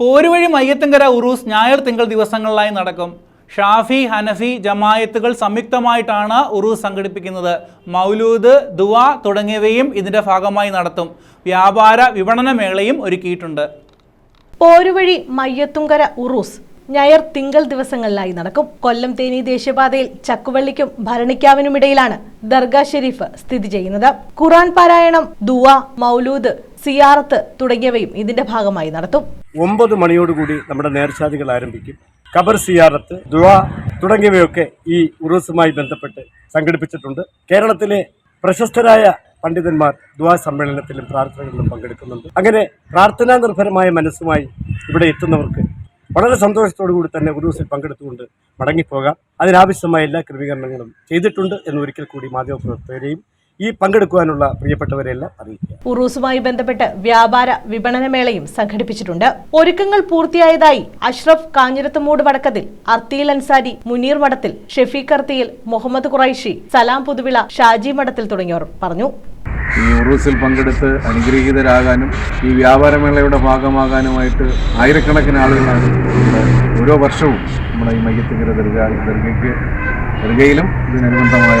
പോരുവഴി മയ്യത്തങ്കര ഉറൂസ് ഞായർ തിങ്കൾ ദിവസങ്ങളിലായി നടക്കും. ഷാഫി ഹനഫി ജമായത്തുകൾ സംയുക്തമായിട്ടാണ് ഉറൂസ് സംഘടിപ്പിക്കുന്നത്. മൗലൂദ് ദുവ തുടങ്ങിയവയും ഇതിന്റെ ഭാഗമായി നടത്തും. വ്യാപാര വിപണന മേളയും ഒരുക്കിയിട്ടുണ്ട്. പോരുവഴി മയ്യത്തുങ്കര ഉറൂസ് ഞായർ തിങ്കൾ ദിവസങ്ങളിലായി നടക്കും. കൊല്ലം തേനി ദേശീയപാതയിൽ ചക്കുവള്ളിക്കും ഭരണിക്കാവിനുമിടയിലാണ് ദർഗാ ഷെരീഫ് സ്ഥിതി ചെയ്യുന്നത്. ഖുറാൻ പാരായണം ദുവ മൗലൂദ് സിയാറത്ത് തുടങ്ങിയവയും ഇതിന്റെ ഭാഗമായി നടത്തും. ഒമ്പത് മണിയോടുകൂടി നമ്മുടെ നേർച്ചാതികൾ ആരംഭിക്കും. കബർ സിയാറത്ത് ദുആ തുടങ്ങിയവയൊക്കെ ഈ ഉറൂസുമായി ബന്ധപ്പെട്ട് സംഘടിപ്പിച്ചിട്ടുണ്ട്. കേരളത്തിലെ പ്രശസ്തരായ പണ്ഡിതന്മാർ ദുആ സമ്മേളനത്തിലും പ്രാർത്ഥനകളിലും പങ്കെടുക്കുന്നുണ്ട്. അങ്ങനെ പ്രാർത്ഥനാ നിർഭരമായ മനസ്സുമായി ഇവിടെ എത്തുന്നവർക്ക് വളരെ സന്തോഷത്തോടു കൂടി തന്നെ ഉറൂസിൽ പങ്കെടുത്തുകൊണ്ട് മടങ്ങിപ്പോകാം. അതിനാവശ്യമായ എല്ലാ ക്രമീകരണങ്ങളും ചെയ്തിട്ടുണ്ട് എന്ന് ഒരിക്കൽ കൂടി മാധ്യമപ്രവർത്തകരെയും ഈ പങ്കെടുക്കുവാനുള്ള പ്രിയപ്പെട്ടവരെല്ലാം അറിയിക്കുക. ഉറൂസുമായി ബന്ധപ്പെട്ട് വ്യാപാര വിപണന മേളയും സംഘടിപ്പിച്ചിട്ടുണ്ട്. ഒരുക്കങ്ങൾ പൂർത്തിയായതായി അഷ്റഫ് കാഞ്ഞിരത്തുമൂട് വടക്കത്തിൽ അർത്തിയിൽ അൻസാരി മുനീർ മഠത്തിൽ ഷെഫീഖ് അർത്തിയിൽ മുഹമ്മദ് ഖുറൈഷി സലാം പുതുവിള ഷാജി മഠത്തിൽ തുടങ്ങിയവർ പറഞ്ഞു. ഈ ഉറൂസിൽ പങ്കെടുത്ത് അനുഗ്രഹീതരാകാനും ഈ വ്യാപാരമേളയുടെ ഭാഗമാകാനുമായിട്ട് ആയിരക്കണക്കിന് ആളുകളാണ് ഓരോ വർഷവും നമ്മുടെ ഈ മയ്യത്തിങ്കര ദർഗ ദർഗയ്ക്ക് ദർഗയിലും ഇതിനനുബന്ധമായ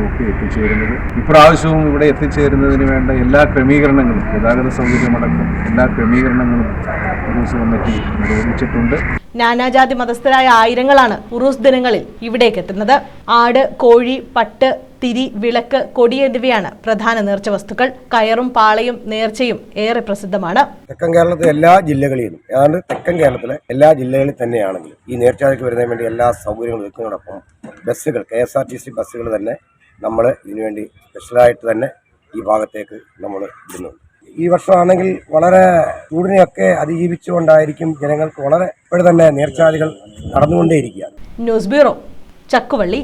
നോക്കി എത്തിച്ചേരുന്നത്. ഇപ്രാവശ്യവും ഇവിടെ എത്തിച്ചേരുന്നതിന് വേണ്ട എല്ലാ ക്രമീകരണങ്ങളും ഗതാഗത സൗകര്യമടക്കം എല്ലാ ക്രമീകരണങ്ങളും ഉറൂസ് കമ്മിറ്റി നിർവഹിച്ചിട്ടുണ്ട് നാനാജാതി മതസ്ഥരായ ആയിരങ്ങളാണ് ഉറൂസ് ദിനങ്ങളിൽ ഇവിടേക്ക് എത്തുന്നത്. ആട് കോഴി പട്ട് തിരി വിളക്ക് കൊടി എന്നിവയാണ് പ്രധാന നേർച്ച വസ്തുക്കൾ കയറും പാളയും നേർച്ചയും ഏറെ പ്രസിദ്ധമാണ്. തെക്കൻ കേരളത്തിലെ എല്ലാ ജില്ലകളിലും ഏതാണ്ട് തെക്കൻ കേരളത്തിലെ എല്ലാ ജില്ലകളിൽ തന്നെയാണെങ്കിലും ഈ നേർച്ചയ്ക്ക് വരുന്നതിന് വേണ്ടി എല്ലാ സൗകര്യങ്ങളും ഒരുക്കുന്നതോടൊപ്പം ബസ്സുകൾ K S R T C ബസ്സുകൾ തന്നെ നമ്മൾ ഇതിനുവേണ്ടി സ്പെഷ്യലായിട്ട് തന്നെ ഈ ഭാഗത്തേക്ക് നമ്മൾ ഇടുന്നുണ്ട്. ഈ വർഷമാണെങ്കിൽ വളരെ ചൂടിനെയൊക്കെ അതിജീവിച്ചുകൊണ്ടായിരിക്കും ജനങ്ങൾക്ക് വളരെ ഇപ്പോഴും തന്നെ നേർച്ചാതികൾ നടന്നുകൊണ്ടേയിരിക്കുകയാണ്. News bureau Chakkuvally.